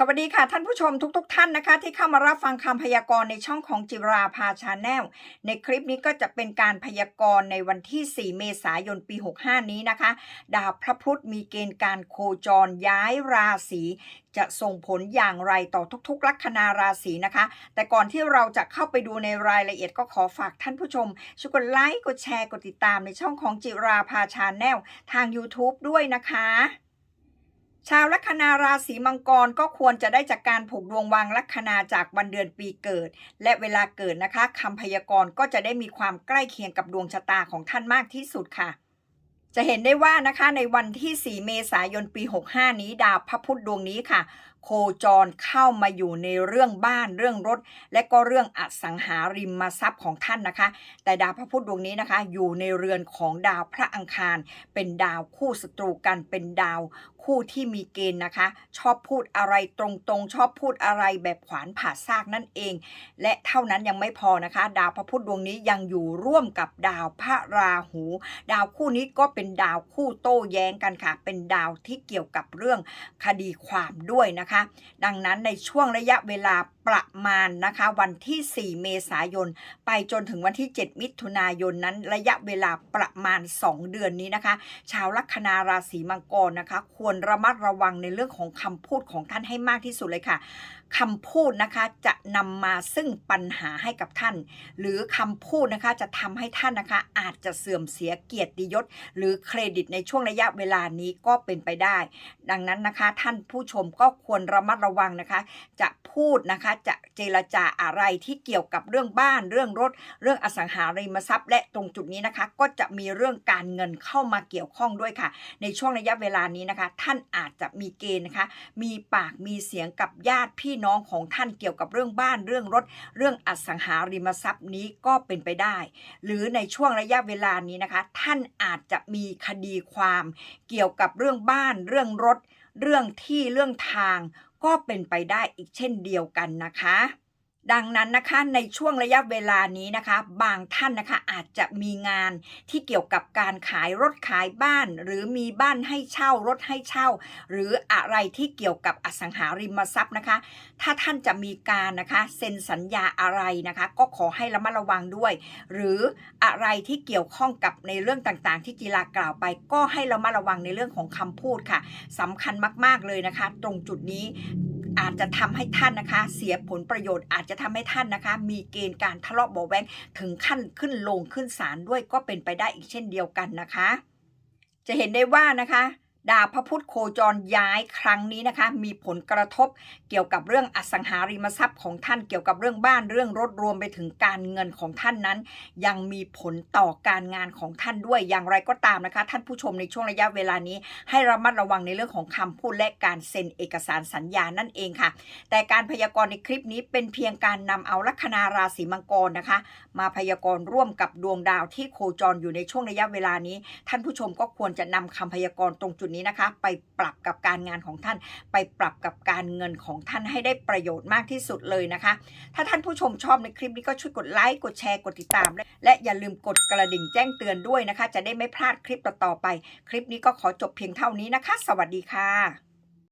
สวัสดีค่ะท่านผู้ชมทุกๆทท่านนะคะ ที่เข้ามารับฟังคำพยากรณ์ในช่องของจิราภาชาแนลในคลิปนี้ก็จะเป็นการพยากรณ์ในวันที่ 4 เมษายนปี 65 นี้นะคะ ดาวพระพุธมีเกณฑ์การโคจรย้ายราศีจะส่งผลอย่างไรต่อทุกๆ ลัคนาราศีนะคะ แต่ก่อนที่เราจะเข้าไปดูในรายละเอียดก็ขอฝากท่านผู้ชม ช่วยกดไลค์กดแชร์กดติดตามในช่องของจิราภาชาแนลทาง YouTube ด้วยนะคะ ชาวลัคนาราศีมังกรก็ควรจะได้จากการผูกดวงวางลัคนาจากวันเดือนปีเกิด และเวลาเกิดนะคะคำพยากรณ์ก็จะได้มีความใกล้เคียงกับดวงชะตาของท่านมากที่สุดค่ะ จะเห็นได้ว่านะคะในวันที่ 4 เมษายนปี 65 นี้ดาวพระพุธดวงนี้ค่ะโคจรเข้ามาอยู่ในเรื่องบ้านเรื่องรถ และก็เรื่องอสังหาริมทรัพย์ของท่านนะคะ แต่ดาวพระพุธดวงนี้นะคะ อยู่ในเรือนของดาวพระอังคาร เป็นดาวคู่ศัตรูกันเป็นดาวคู่ที่มีเกณฑ์นะคะ ชอบพูดอะไรตรงๆ ชอบพูดอะไรแบบขวานผ่าซากนั่นเอง และเท่านั้นยังไม่พอนะคะ ดาวพระพุธดวงนี้ยังอยู่ร่วมกับดาวพระราหู ดาวคู่นี้ก็เป็นดาวคู่โต้แย้งกันค่ะ เป็นดาวที่เกี่ยวกับเรื่องคดีความด้วยนะคะดังนั้นในช่วงระยะเวลาประมาณนะคะ วันที่ 4 เมษายน ไปจนถึงวันที่ 7 มิถุนายนนั้น ระยะเวลาประมาณ 2 เดือนนี้นะคะ ชาวลัคนาราศีมังกรนะคะ ควรระมัดระวังในเรื่องของคำพูดของท่านให้มากที่สุดเลยค่ะคำพูดนะคะจะนำมาซึ่งปัญหาให้กับท่าน หรือคำพูดนะคะจะทำให้ท่านนะคะ อาจจะเสื่อมเสียเกียรติยศ หรือเครดิตในช่วงระยะเวลานี้ก็เป็นไปได้ ดังนั้นนะคะ ท่านผู้ชมก็ควรระมัดระวังนะคะ จะพูดนะคะจะเจรจาอะไรที่เกี่ยวกับเรื่องบ้าน เรื่องรถ เรื่องอสังหาริมทรัพย์ และตรงจุดนี้นะคะ ก็จะมีเรื่องการเงินเข้ามาเกี่ยวข้องด้วยค่ะ ในช่วงระยะเวลานี้นะคะ ท่านอาจจะมีเกณฑ์นะคะ มีปากมีเสียงกับญาติพี่น้องของท่านเกี่ยวกับเรื่องบ้านเรื่องรถ เรื่องอสังหาริมทรัพย์นี้ก็เป็นไปได้ หรือในช่วงระยะเวลานี้นะคะ ท่านอาจจะมีคดีความเกี่ยวกับเรื่องบ้านเรื่องรถ เรื่องที่เรื่องทางก็เป็นไปได้อีกเช่นเดียวกันนะคะ ดังนั้นนะคะในช่วงระยะเวลานี้นะคะ บางท่านนะคะอาจจะมีงานที่เกี่ยวกับการขายรถขายบ้าน หรือมีบ้านให้เช่ารถให้เช่า หรืออะไรที่เกี่ยวกับอสังหาริมทรัพย์นะคะ ถ้าท่านจะมีการนะคะเซ็นสัญญาอะไรนะคะ ก็ขอให้ระมัดระวังด้วย หรืออะไรที่เกี่ยวข้องกับในเรื่องต่างๆ ที่กีฬากล่าวไป ก็ให้ระมัดระวังในเรื่องของคำพูดค่ะสำคัญมากๆเลยนะคะ ตรงจุดนี้ อาจจะทำให้ท่านนะคะ เสียผลประโยชน์อาจจะทำให้ท่านนะคะ มีเกณฑ์การทะเลาะเบาะแว้งถึงขั้นขึ้นลงขึ้นศาลด้วยก็เป็นไปได้อีกเช่นเดียวกันนะคะ จะเห็นได้ว่านะคะ ดาวพระพุธโคจรย้ายครั้งนี้นะคะ มีผลกระทบเกี่ยวกับเรื่องอสังหาริมทรัพย์ของท่านเกี่ยวกับเรื่องบ้านเรื่องรถรวมไปถึงการเงินของท่านนั้น ยังมีผลต่อการงานของท่านด้วยอย่างไรก็ตามนะคะ ท่านผู้ชมในช่วงระยะเวลานี้ ให้ระมัดระวังในเรื่องของคำพูดและการเซ็นเอกสารสัญญานั่นเองค่ะ แต่การพยากรณ์ในคลิปนี้เป็นเพียงการนำเอาลัคนาราศีมังกรนะคะ มาพยากรณ์ร่วมกับดวงดาวที่โคจรอยู่ในช่วงระยะเวลานี้ ท่านผู้ชมก็ควรจะนำคำพยากรณ์ตรงจุดนี้นะคะ ไปปรับกับการงานของท่าน ไปปรับกับการเงินของท่านให้ได้ประโยชน์มากที่สุดเลยนะคะ ถ้าท่านผู้ชมชอบในคลิปนี้ก็ช่วยกดไลค์กดแชร์กดติดตาม และและอย่าลืมกดกระดิ่งแจ้งเตือนด้วยนะคะ จะได้ไม่พลาดคลิปต่อๆไป คลิปนี้ก็ขอจบเพียงเท่านี้นะคะ สวัสดีค่ะ